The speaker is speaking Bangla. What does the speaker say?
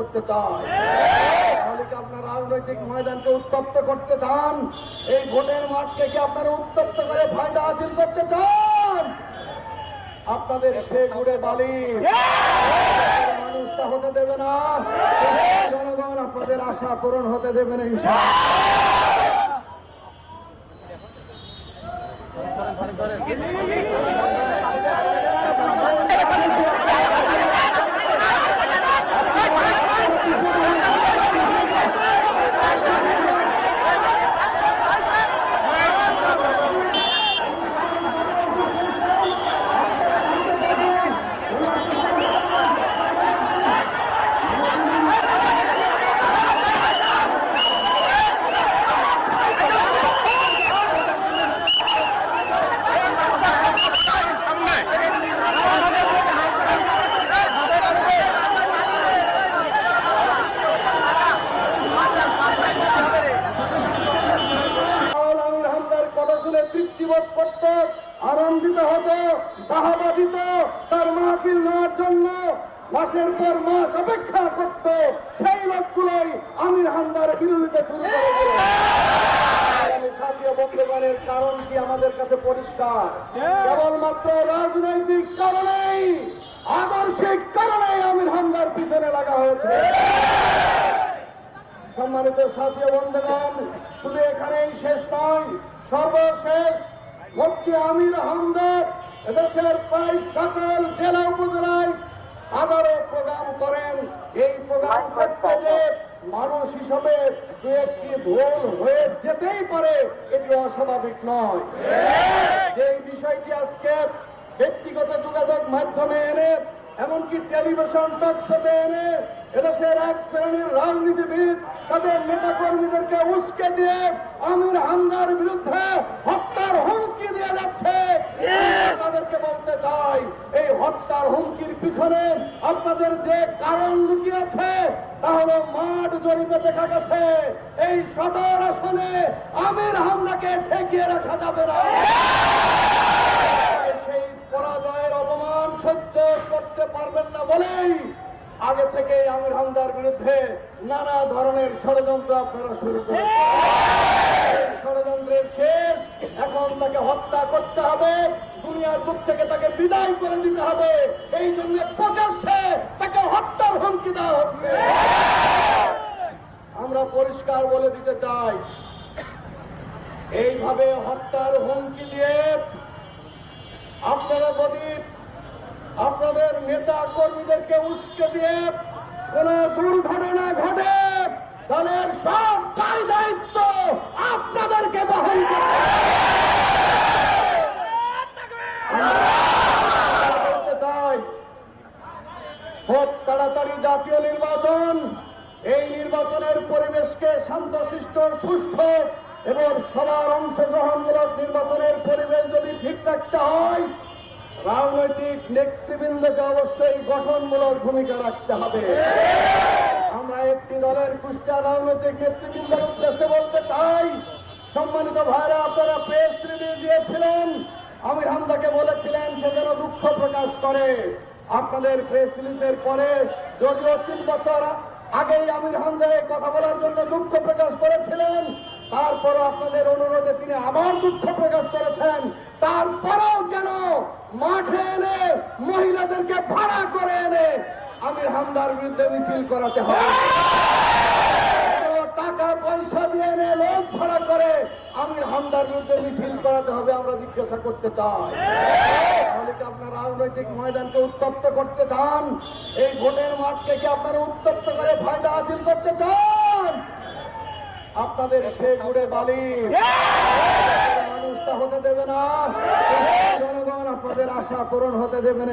করতে চায় তাহলে কি আপনার রাজনৈতিক ময়দানকে উত্তপ্ত করতে চান? এই ভোটের মাঠকে কি আপনারা উত্তপ্ত করে ফায়দা হাসিল করতে চান? আপনাদের সে ঘুরে বালি। মানুষটা হতে দেবে না। জনগণ আপনাদের আশা পূরণ হতে দেবে না। রাহুল আমির হামদার কথা শুনে তৃপ্তিবোধ করত আনন্দিত হতো বাহাবা দিত তার মাহফিল নেওয়ার জন্য মাসের পর মাস অপেক্ষা করত সেই লোকগুলোই আমির হামদার বিরোধিতা শুরু করে আমি কারণ কি আমাদের কাছে পরিষ্কার? কেবলমাত্র রাজনৈতিক কারণেই আদর্শিক কারণেই আমির হামদার পিছনে লাগা হয়েছে। সম্মানিত সাথী বন্ধুগণ শুধু এখানেই শেষ নয় সর্বশেষ মুফতি আমির আহমদ এদেশের প্রায় সকল জেলা উপজেলায় আবারও প্রোগ্রাম করেন। এই প্রোগ্রাম করতে যে মানুষ হিসাবে দু একটি ভুল হয়ে যেতেই পারে, এটি অস্বাভাবিক নয়। যে বিষয়টি আজকে ব্যক্তিগত যোগাযোগ মাধ্যমে এনে, এমনকি টেলিভিশন টক শোতে এনে, এদেশের এক শ্রেণির রাজনীতিবিদ, তাদের নেতা কর্মীদেরকে উস্কে দিয়ে আমির হামদার বিরুদ্ধে হত্যার হুমকি দিয়ে যাচ্ছে তাদেরকে বলতে চাই এই হত্যার হুমকির পিছনে আপনাদের যে কারণ লুকিয়েছে, তা হলো মাঠ জরিপে দেখা গেছে। এই সদর আসনে আমির হামলাকে ঠেকিয়ে রাখা যাবে না। সেই পরাজয়ের অপমান সহ্য করতে পারবেন না বলেই আগে থেকে আমির হামদার বিরুদ্ধে নানা ধরনের ষড়যন্ত্র আপনারা শুরু করেছেন। ষড়যন্ত্রের শেষ, এখন তাকে হত্যা করতে হবে, দুনিয়ার বুক থেকে তাকে বিদায় করে দিতে হবে। এই জন্য প্রকাশ্যে তাকে হত্যার হুমকি দেওয়া হচ্ছে। আমরা পরিষ্কার বলে দিতে চাই, এইভাবে হত্যার হুমকি দিয়ে আপনারা যদি আপনাদের নেতা কর্মীদেরকে উস্কে দিয়ে কোন দুর্ঘটনা ঘটে এর সব দায় দায়িত্ব আপনাদেরকে বহন চাই খুব তাড়াতাড়ি জাতীয় নির্বাচন, এই নির্বাচনের পরিবেশকে শান্তশিষ্ট, সুস্থ এবং সবার অংশগ্রহণমূলক নির্বাচনের পরিবেশ রাজনৈতিক নেতৃবৃন্দকে অবশ্যই গঠনমূলক ভূমিকা রাখতে হবে। আমরা একটি দলের কুষ্টা রাজনৈতিক নেতৃবৃন্দের উদ্দেশ্যে বলতে চাই, সম্মানিত ভাইরা, আপনারা প্রেস রিলিজ দিয়েছিলেন। আমির হামদাকে বলেছিলেন, সে যেন দুঃখ প্রকাশ করে। আপনাদের প্রেস রিলিজের পরে যদিও তিন বছর আগেই আমির হামদা কথা বলার জন্য দুঃখ প্রকাশ করেছিলেন তারপরও আপনাদের অনুরোধে তিনি আবার দুঃখ প্রকাশ করেছেন। তারপরেও কেন মাঠে এনে মহিলাদেরকে ভাড়া করে এনে আমির হামদার বিরুদ্ধে মিছিল করাতে হবে টাকা পয়সা দিয়ে এনে লোক ভাড়া করে আমির হামদার বিরুদ্ধে মিছিল করাতে হবে, আমরা জিজ্ঞাসা করতে চাই। তাহলে আপনার রাজনৈতিক ময়দানকে উত্তপ্ত করতে চান? এই ভোটের মাঠকে কি আপনারা উত্তপ্ত করে ফায়দা হাসিল করতে চান? আপনাদের সে ঘুরে বালি মানুষটা হতে দেবে না জনগণ আপনাদের আশা পূরণ হতে দেবে না।